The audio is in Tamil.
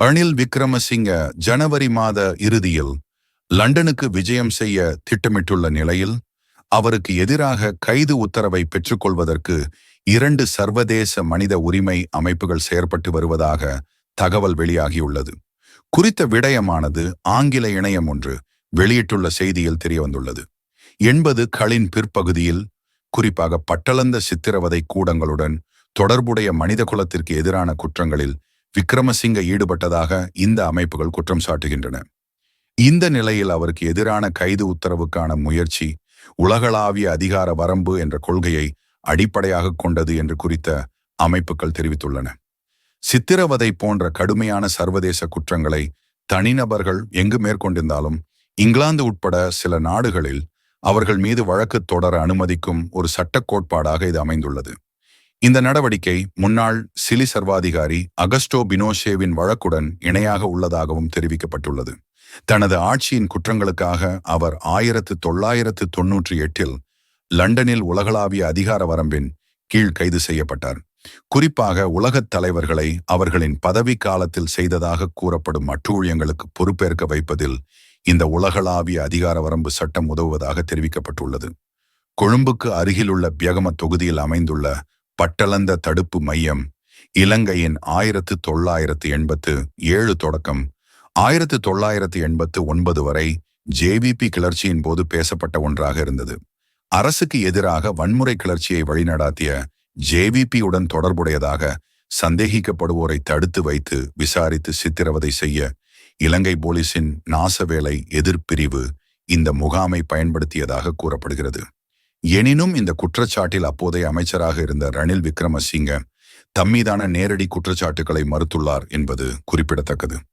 ரணில் விக்ரமசிங்க ஜனவரி மாத இறுதியில் லண்டனுக்கு விஜயம் செய்ய திட்டமிட்டுள்ள நிலையில் அவருக்கு எதிராக கைது உத்தரவை பெற்றுக்கொள்வதற்கு இரண்டு சர்வதேச மனித உரிமை அமைப்புகள் செயற்பட்டு வருவதாக தகவல் வெளியாகியுள்ளது. குறித்த விடயமானது ஆங்கில இணையம் ஒன்று வெளியிட்டுள்ள செய்தியில் தெரியவந்துள்ளது. எண்பது களின் பிற்பகுதியில் குறிப்பாக பட்டளந்த சித்திரவதை கூடங்களுடன் தொடர்புடைய மனித குலத்திற்கு எதிரான குற்றங்களில் விக்ரமசிங்க ஈடுபட்டதாக இந்த அமைப்புகள் குற்றம் சாட்டுகின்றன. இந்த நிலையில் அவருக்கு எதிரான கைது உத்தரவுக்கான முயற்சி உலகளாவிய அதிகார வரம்பு என்ற கொள்கையை அடிப்படையாக கொண்டது என்று குறித்த அமைப்புகள் தெரிவித்துள்ளன. சித்திரவதை போன்ற கடுமையான சர்வதேச குற்றங்களை தனிநபர்கள் எங்கு மேற்கொண்டிருந்தாலும் இங்கிலாந்து உட்பட சில நாடுகளில் அவர்கள் மீது வழக்கு தொடர அனுமதிக்கும் ஒரு சட்ட கோட்பாடாக இது அமைந்துள்ளது. இந்த நடவடிக்கை முன்னாள் சிலி சர்வாதிகாரி அகஸ்டோ பினோஷேவின் வழக்குடன் இணையாக உள்ளதாகவும் தெரிவிக்கப்பட்டுள்ளது. தனது ஆட்சியின் குற்றங்களுக்காக அவர் ஆயிரத்து தொள்ளாயிரத்து தொன்னூற்றி எட்டில் லண்டனில் உலகளாவிய அதிகார வரம்பின் கீழ் கைது செய்யப்பட்டார். குறிப்பாக உலகத் தலைவர்களை அவர்களின் பதவி காலத்தில் செய்ததாக கூறப்படும் அட்டூழியங்களுக்கு பொறுப்பேற்க வைப்பதில் இந்த உலகளாவிய அதிகார வரம்பு சட்டம் உதவுவதாக தெரிவிக்கப்பட்டுள்ளது. கொழும்புக்கு அருகிலுள்ள பியகம தொகுதியில் அமைந்துள்ள பட்டளந்த தடுப்பு மையம் இலங்கையின் ஆயிரத்து தொள்ளாயிரத்து எண்பத்து ஏழு தொடக்கம். ஆயிரத்து தொள்ளாயிரத்து எண்பத்து ஒன்பது வரை ஜேவிபி கிளர்ச்சியின் போது பேசப்பட்ட ஒன்றாக இருந்தது. அரசுக்கு எதிராக வன்முறை கிளர்ச்சியை வழிநடாத்திய ஜேவிபியுடன் தொடர்புடையதாக சந்தேகிக்கப்படுவோரை தடுத்து வைத்து விசாரித்து சித்திரவதை செய்ய இலங்கை போலீசின் நாசவேலை எதிர்ப்பிரிவு இந்த முகாமை பயன்படுத்தியதாக கூறப்படுகிறது. எனினும் இந்த குற்றச்சாட்டில் அப்போதைய அமைச்சராக இருந்த ரணில் விக்ரமசிங்க தம்மீதான நேரடி குற்றச்சாட்டுகளை மறுத்துள்ளார் என்பது குறிப்பிடத்தக்கது.